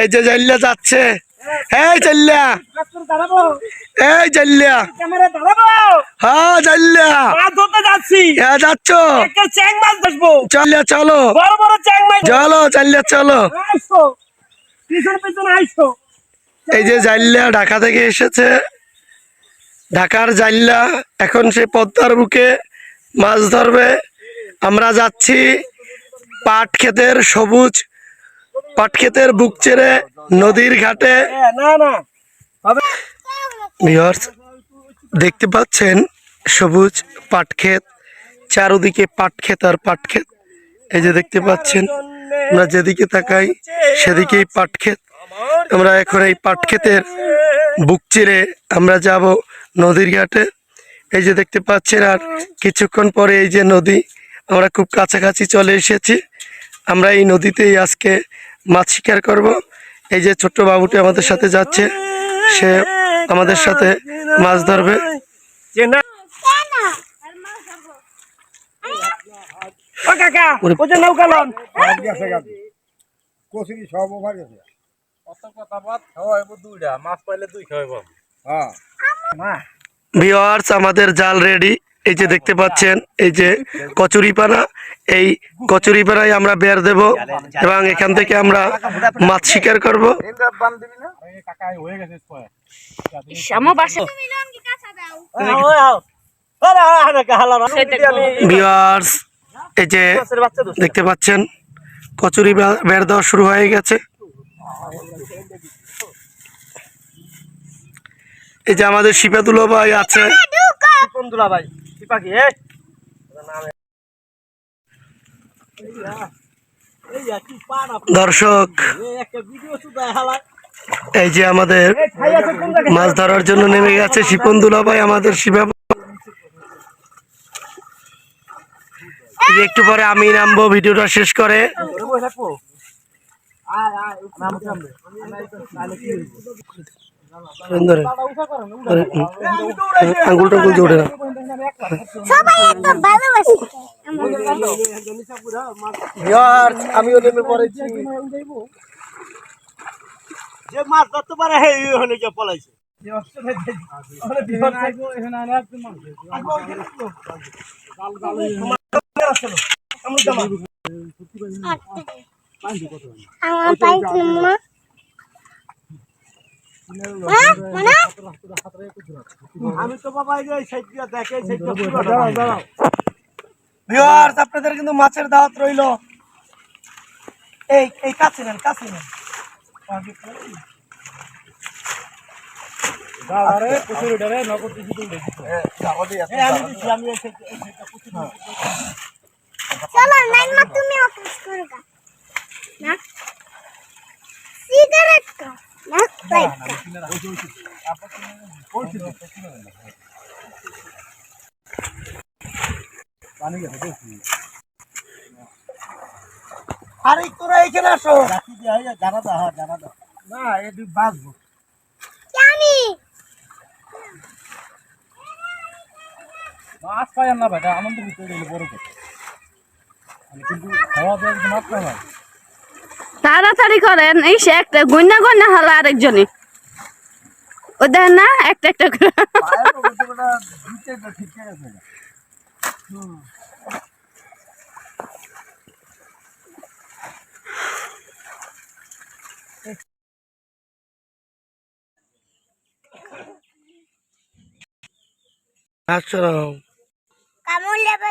এই যে জাল্লা যাচ্ছে। এই জাল্লা। এই জাল্লা। হ্যাঁ জাল্লা। হ্যাঁ যাচ্ছ। চলিয়া চলো। চলো চালিয়া চলো। এই যে জাল্লা ঢাকা থেকে এসেছে। ঢাকার জাল্লা, এখন সে পদ্মার বুকে মাছ ধরবে। আমরা যাচ্ছি পাট ক্ষেতের সবুজ পাট ক্ষেতের বুক চেড়ে নদীর ঘাটে। দেখতে পাচ্ছেন সবুজ পাটক্ষেত, চারদিকে পাট ক্ষেত আর পাট ক্ষেত এই যে দেখতে পাচ্ছেন, আমরা যেদিকে তাকাই সেদিকেই পাট ক্ষেত আমরা এখন এই পাট ক্ষেতের বুক চিরে আমরা যাব নদীর ঘাটে। এই যে দেখতে পাচ্ছেন, আর কিছুক্ষণ পরে এই যে নদী, আমরা খুব কাছাকাছি চলে এসেছি। আমরা এই নদীতেই আজকে মাছ শিকার করব। এই যে ছোট্ট বাবুটি আমাদের সাথে যাচ্ছে সে আমাদের সাথে মাছ ধরবে। চেনা ও কাকা ওই যে নৌকা লন। গেছে গেছে কচুরি সব ওভার গেছে কত কথা বাদ খাওয়াইব দুইটা মাছ পাইলে দুই খাওয়াইব হ্যাঁ আমাদের জাল রেডি এই যে দেখতে পাচ্ছেন এই যে কচুরিপানা এই কচুরিপানায় আমরা বের দেব এবং এখান থেকে আমরা মাছ শিকার করব। এই যে দেখতে পাচ্ছেন কচুরি বের দেওয়া শুরু হয়ে গেছে। এই যে আমাদের শিপাতুলো ভাই আছে। ভাই পাখি দর্শক, এই যে আমাদের মাছ ধরার জন্য নেমে গেছে শিপনদুলা ভাই আমাদের শিবা একটু পরে আমি নামবো, ভিডিওটা শেষ করে। আঙ্গুল টাঙ্গুল জোড়ে না। সবাই একদম ভালোবাসি। আমিও নেমে পড়েছি। যে মাছ ধরতে পারে হে হলে কে পলাইছে। আমার পাইছি মা আমি তো বাবা এই যে দেখে সাইড দাঁড়াও দাঁড়াও। ভিউয়ার্স আপনাদের কিন্তু মাছের দাওয়াত রইল। এই এই কাছে নেন কাছে নেন। পুষি দিই। চলো মা তুমি অফিস করো গা। না? সিগারেট কা আরে তোরা এখানে আসো জানা দা হ্যাঁ জানা দা না দুই বাঁচবো মাছ পাই না ভাই আনন্দ গেলে বড় কথা কিন্তু খাওয়া দাওয়া মাছ পাই তাড়াতাড়ি করেন এই সে একটা গন্যা গন্যা হলো আরেকজনে। ও দেখেন না একটা একটা করে। কামড় লেবে